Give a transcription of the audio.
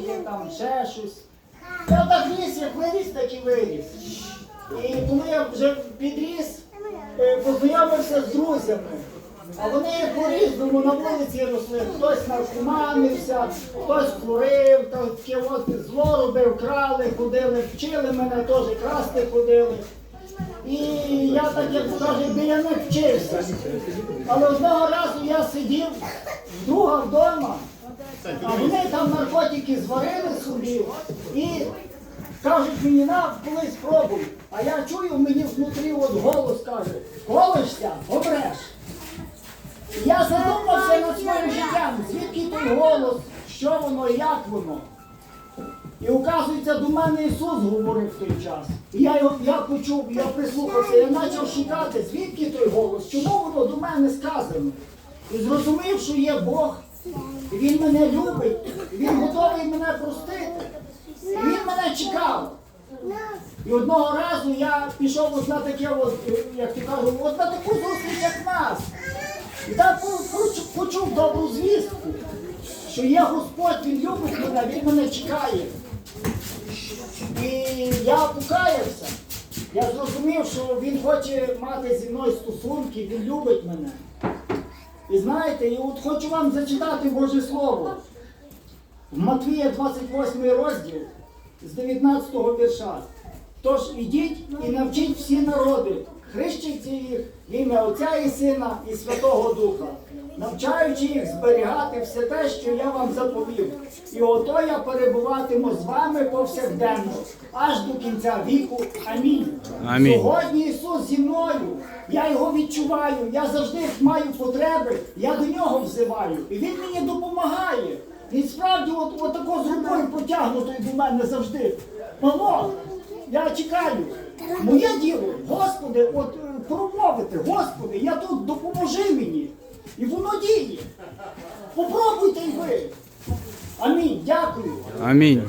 Є, там ще щось. Я так ріс, як виріс, так і виріс. І коли я вже підріс, е, познайомився з друзями. А вони по-різному на вулиці росли. Хтось наркоманився, хтось курив, та таке от зло робив, крали, ходили, вчили мене теж красти ходили. І я так, як кажуть, біля них вчився. Але одного разу я сидів друга вдома, а вони там наркотики зварили собі і кажуть мені, на, колись спробуй. А я чую, мені внутрі от голос каже, колишся, обреш. Я задумався над своїм життям, звідки той голос, що воно, як воно. І оказується, до мене Ісус говорив в той час. І я я почув, я прислухався, я почав шукати, звідки той голос, чому воно до мене сказано. І зрозумів, що є Бог, і Він мене любить, і Він готовий мене простити. І Він мене чекав. І одного разу я пішов от на таке, е, як ти кажуть, от на таку зустріч, як нас. І так почув, добру звістку, що є Господь, Він любить мене, Він мене чекає. І я покаявся. Я зрозумів, що він хоче мати зі мною стосунки, він любить мене. І знаєте, і от хочу вам зачитати Боже Слово. В Матвія 28 розділ з 19 вірша. Тож ідіть і навчіть всі народи, хрещуйте їх в ім'я Отця і Сина і Святого Духа, навчаючи їх зберігати все те, що я вам заповів. І ото я перебуватиму з вами повсякденно, аж до кінця віку. Амінь. Амінь. Сьогодні Ісус зі мною. Я його відчуваю, я завжди маю потреби, я до нього взиваю. І він мені допомагає. Він справді от, от тако з рукою протягнутою до мене завжди. Павло, я чекаю. Моє діло, Господи, от е, промовити, Господи, я тут допоможи мені. І воно діє. Попробуйте й ви. Амінь. Дякую. Амінь.